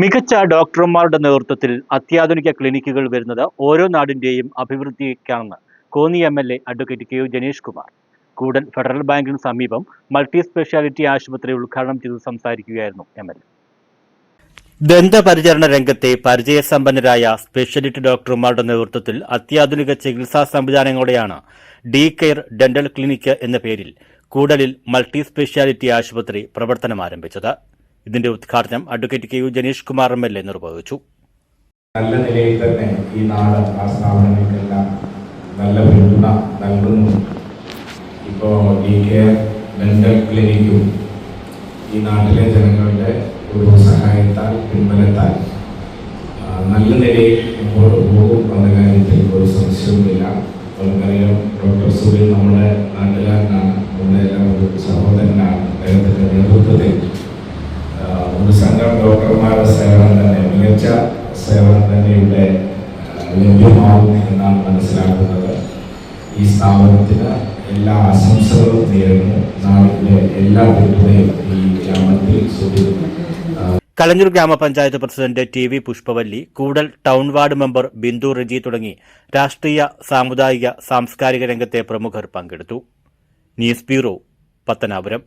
മികച്ച ഡോക്ടർമാരുടെ നേതൃത്വത്തിൽ അത്യാധുനിക ക്ലിനിക്കുകൾ വരുന്നത് ഓരോ നാടിന്റെയും അഭിവൃദ്ധിക്കാണെന്ന് Konni M L A advocate K U Janeesh Kumar. Koodan federal ബാങ്കിന് സമീപം മൾട്ടി സ്പെഷ്യാലിറ്റി ആശുപത്രി ഉദ്ഘാടനം ചെയ്ത് സംസാരിക്കുകയായിരുന്നു എം എൽ എ. ദന്തപരിചരണ രംഗത്തെ പരിചയസമ്പന്നരായ സ്പെഷ്യലിറ്റി ഡോക്ടർമാരുടെ നേതൃത്വത്തിൽ അത്യാധുനിക ചികിത്സാ സംവിധാനങ്ങളോടെയാണ് ഡി കെയർ ഡെന്റൽ ക്ലിനിക്ക് എന്ന പേരിൽ കൂടലിൽ മൾട്ടി സ്പെഷ്യാലിറ്റി ആശുപത്രി പ്രവർത്തനം ആരംഭിച്ചത് ഇതിന്റെ ഉദ്ഘാടനം advocate K U Janeesh Kumar M L A നിർവഹിച്ചു. നല്ല നിലയിൽ തന്നെ ഈ നാട് ആ സ്ഥാപനങ്ങൾക്കെല്ലാം നല്ല പിന്തുണ നൽകുന്നു. ഇപ്പോൾ ഡി കെ മെന്റൽ ക്ലിനിക്കും ഈ നാട്ടിലെ ജനങ്ങളുടെ ഒരു സഹായത്താൽ പിൻബലത്താൽ നല്ല നിലയിൽ മുമ്പോട്ട് പോകും എന്ന കാര്യത്തിൽ ഒരു സംശയവുമില്ല. നമുക്കറിയാം ഡോക്ടർ സുബിൻ നമ്മുടെ നാട്ടുകാരനാണ് നമ്മുടെ എല്ലാം ഒരു സഹോദരനാണ്. അദ്ദേഹത്തിന്റെ നേതൃത്വത്തിൽ ഒരു സംഘം ഡോക്ടർമാരുടെ സേവനം തന്നെ മികച്ച സേവനം തന്നെ ഇവിടെ ലഭ്യമാകുന്നു എന്നാണ് മനസ്സിലാക്കുന്നത്. ഈ സ്ഥാപനത്തിന് എല്ലാ ആശംസകളും നേരുന്നു. നാടിന്റെ എല്ലാ പിന്തുണയും ഈ ഗ്രാമത്തിൽ സൂചിപ്പിക്കുന്നു കലഞ്ഞൂർ ഗ്രാമപഞ്ചായത്ത് president T V Pushpavalli Koodal town ward member Bindu Reji തുടങ്ങി രാഷ്ട്രീയ സാമുദായിക സാംസ്കാരിക രംഗത്തെ പ്രമുഖർ പങ്കെടുത്തു. News bureau Pathanapuram.